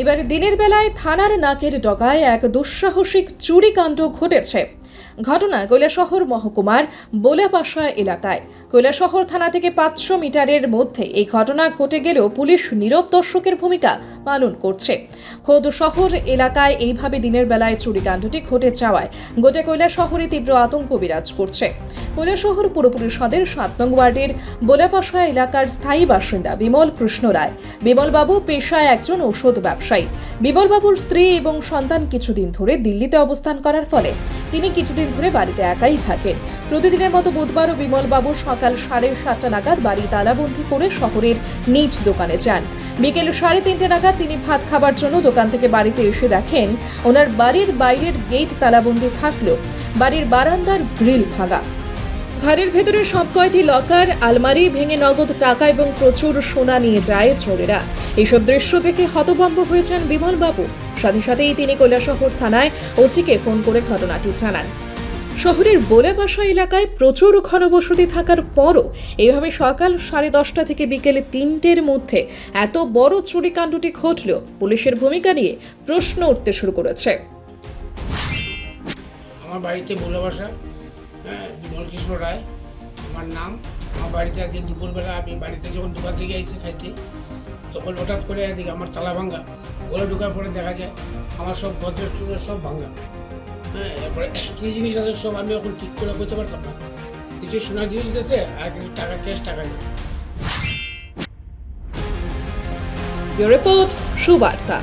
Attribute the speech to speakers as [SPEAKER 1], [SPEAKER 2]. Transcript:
[SPEAKER 1] এবার দিনের বেলায় থানার নাকের ডগায় এক দুঃসাহসিক চুরিকাণ্ড ঘটেছে। ঘটনা কৈলাসহর মহকুমার বোলাপাশা এলাকায়। কৈলাসহর থানা থেকে পাঁচশো মিটারের মধ্যে এই ঘটনা ঘটে গেলেও পুলিশ নীরব দর্শকের ভূমিকা পালন করছে। খোদ শহর এলাকায় এইভাবে দিনের বেলায় চুরিকাণ্ডটি ঘটে যাওয়ায় গোটা কৈলা শহরে তীব্র আতঙ্ক বিরাজ করছে। কৈলাসহর পুর পরিষদের সাত নং ওয়ার্ডের বোলাপাশা এলাকার স্থায়ী বাসিন্দা বিমল কৃষ্ণ রায়। বিমলবাবু পেশায় একজন ঔষধ ব্যবসায়ী। বিমলবাবুর স্ত্রী এবং সন্তান কিছুদিন ধরে দিল্লিতে অবস্থান করার ফলে তিনি কিছুদিন ধরে বাড়িতে একাই থাকেন। প্রতিদিনের মতো বুধবার বুধবারও বিমলবাবু সকাল সাড়ে সাতটা নাগাদ বাড়ি তালাবন্দি করে শহরের নিজ দোকানে যান। বিকেল সাড়ে তিনটে নাগাদ তিনি ভাত খাবার জন্য দোকান থেকে বাড়িতে এসে দেখেন ওনার বাড়ির বাইরের গেট তালাবন্দি থাকল। বাড়ির বারান্দার গ্রিল ভাঙা। ঘরের ভেতরে সব কয়টি লকার, আলমারি ভেঙে নগদ টাকা এবং প্রচুর সোনা নিয়ে যায় চোরেরা। এইসব দৃশ্য দেখে হতভম্ব হয়েছেন বিমলবাবু। সাথে সাথেই তিনি কৈলাসহর থানায় ওসিকে ফোন করে ঘটনাটি জানান। শহরের বোলাবাসা এলাকায় প্রচুর ঘনবসতি থাকার পরও এভাবে সকাল সাড়ে দশটা থেকে বিকেলে তিনটের মধ্যে এত বড় চুরিকাণ্ডটি ঘটলেও পুলিশের ভূমিকা নিয়ে প্রশ্ন উঠতে শুরু করেছে।
[SPEAKER 2] আমার বাড়িতে বলে বাসা হ্যাঁ বিমল কৃষ্ণ রায়, আমার নাম। আমার বাড়িতে আজকে দুপুরবেলা আমি বাড়িতে যখন দোকান থেকে এসে খাইতে, তখন হঠাৎ করে এদিকে আমার তালা ভাঙ্গা ঘরে ঢোকার পরে দেখা যায় আমার সব ভদ্র সব ভাঙ্গা হ্যাঁ এরপরে কী জিনিস আছে সব আমি এখন ঠিক করে করতে পারতাম না। কিছু সোনার জিনিস গেছে আর কিছু টাকা ক্যাশ টাকা গেছে।
[SPEAKER 1] রিপোর্ট সুবার্তা